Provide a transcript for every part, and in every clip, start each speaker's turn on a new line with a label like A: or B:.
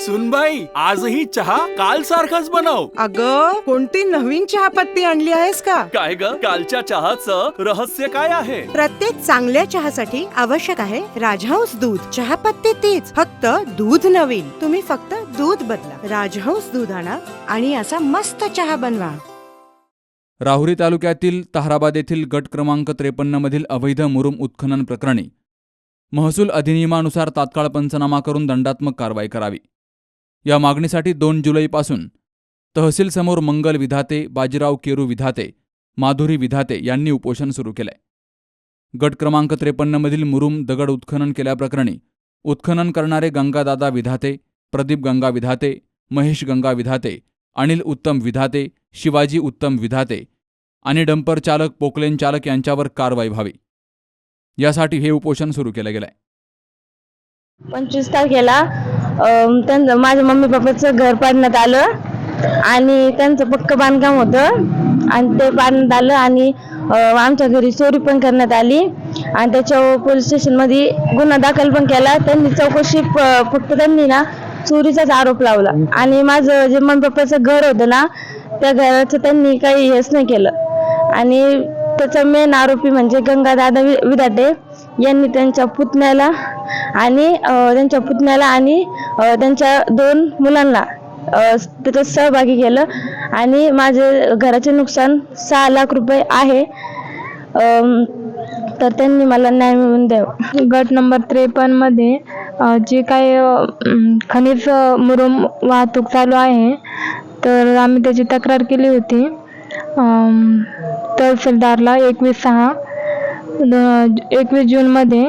A: सुनबाई आजही चहा काल सारखाच बनव.
B: अग कोणती नवीन चहापत्ती आणली आहेस का?
A: काय ग? कालच्या चहाचं रहस्य काय आहे?
C: प्रत्येक चांगल्या चहासाठी आवश्यक आहे राजहंस दूध. चहापत्ती तीच फक्त दूध नवीन. तुम्ही फक्त दूध बदला. राजहंस दूध आणा आणि असा मस्त चहा बनवा.
D: राहुरी तालुक्यातील ताहराबाद येथील गट क्रमांक त्रेपन्न मधील अवैध मुरुम उत्खनन प्रकरणी महसूल अधिनियमानुसार तात्काळ पंचनामा करून दंडात्मक कारवाई करावी. या मागणीसाठी दोन जुलैपासून तहसीलसमोर मंगल विधाते बाजीराव केरू विधाते माधुरी विधाते यांनी उपोषण सुरू केलंय. गट क्रमांक त्रेपन्नमधील मुरुम दगड उत्खनन केल्याप्रकरणी उत्खनन करणारे गंगादादा विधाते प्रदीप गंगा विधाते महेश गंगा विधाते अनिल उत्तम विधाते शिवाजी उत्तम विधाते आणि डंपर चालक पोकलेन चालक यांच्यावर कारवाई व्हावी. यासाठी हे उपोषण सुरू केलं गेलंय.
E: पंचवीस तारखेला त्यांचं माझ्या मम्मी पप्पाचं घर पाडण्यात आलं आणि त्यांचं पक्क बांधकाम होतं. आणि ते पाडण्यात आलं आणि आमच्या घरी चोरी पण करण्यात आली. आणि त्याच्यावर पोलीस स्टेशनमध्ये गुन्हा दाखल पण केला. त्यांनी चौकशी प- फक्त त्यांनी ना चोरीचाच आरोप लावला. आणि माझं जे मम्मी पप्पाचं घर होतं ना त्या घराचं त्यांनी काही हेच नाही केलं. आणि त्याचा मेन आरोपी म्हणजे गंगादादा वि- विधाटे यांनी त्यांच्या पुतण्याला आणि त्यांच्या पुतण्याला आणि त्यांच्या दोन मुलांना त्याच्यात सहभागी केलं. आणि माझे घराचे नुकसान सहा लाख रुपये आहे. तर त्यांनी मला न्याय मिळवून द्यावं.
F: गट नंबर त्रेपन्नमध्ये जे काही खनिज मुरुम वाहतूक चालू आहे तर आम्ही त्याची तक्रार केली होती. तहसीलदारला एकवीस सहा एकवीस जूनमध्ये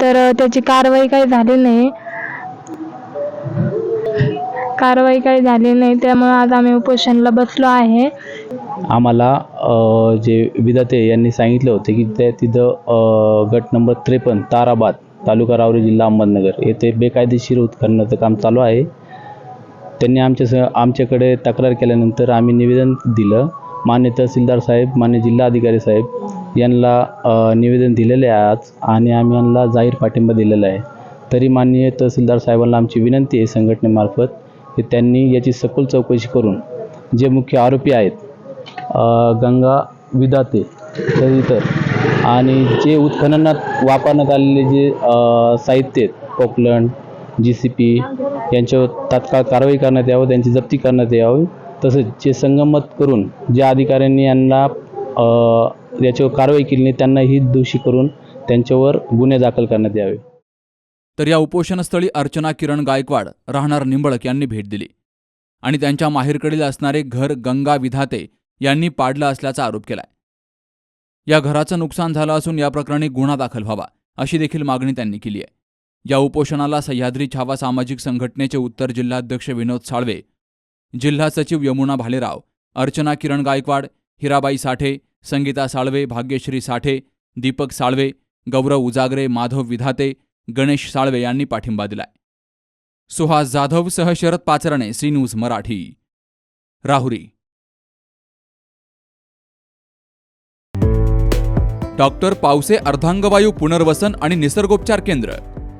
F: तर त्याची कारवाई काही झाली नाही. कारवाई काही झाली नाही त्यामुळे आज आम्ही उपोषणला बसलो आहे.
G: आम्हाला जे विदाते यांनी सांगितलं होते की त्या तिथं गट नंबर त्रेपन्न ताराबाद तालुका रावरी जिल्हा अहमदनगर येथे बेकायदेशीर उत्खननाचं काम चालू आहे. त्यांनी आमच्या आमच्याकडे तक्रार केल्यानंतर आम्ही निवेदन दिलं. मान्य तहसीलदार साहेब मान्य जिल्हाधिकारी साहेब यांना निवेदन दिलेले आहे आज आणि आम्ही यांना जाहीर पाठिंबा दिलेला आहे. तरी माननीय तहसीलदार साहेबांना आमची विनंती आहे संघटनेमार्फत की त्यांनी याची सखोल चौकशी करून जे मुख्य आरोपी आहेत गंगा विदाते तर इतर आणि जे उत्खननात वापरण्यात आलेले जे साहित्य आहेत पोकलंड जी सी पी यांच्यावर तात्काळ कारवाई करण्यात यावं त्यांची जप्ती करण्यात यावी. तसेच जे संगमत करून ज्या अधिकाऱ्यांनी यांना याच्यावर कारवाई केली नाही त्यांनाही दोषी करून त्यांच्यावर गुन्हे दाखल करण्यात यावे.
D: तर या उपोषणस्थळी अर्चना किरण गायकवाड राहणार निंबळक यांनी भेट दिली. आणि त्यांच्या माहेरकडील असणारे घर गंगा विधाते यांनी पाडलं असल्याचा आरोप केलाय. या घराचं नुकसान झालं असून या प्रकरणी गुन्हा दाखल व्हावा अशी देखील मागणी त्यांनी केली आहे. या उपोषणाला सह्याद्री छावा सामाजिक संघटनेचे उत्तर जिल्हाध्यक्ष विनोद साळवे जिल्हा सचिव यमुना भालेराव अर्चना किरण गायकवाड हिराबाई साठे संगीता साळवे भाग्यश्री साठे दीपक साळवे गौरव उजागरे माधव विधाते गणेश साळवे यांनी पाठिंबा दिलाय. सुहास जाधव सह Sharad Pacharne C news Marathi. Rahuri. Doctor Pawase अर्धांगवायू पुनर्वसन आणि निसर्गोपचार केंद्र.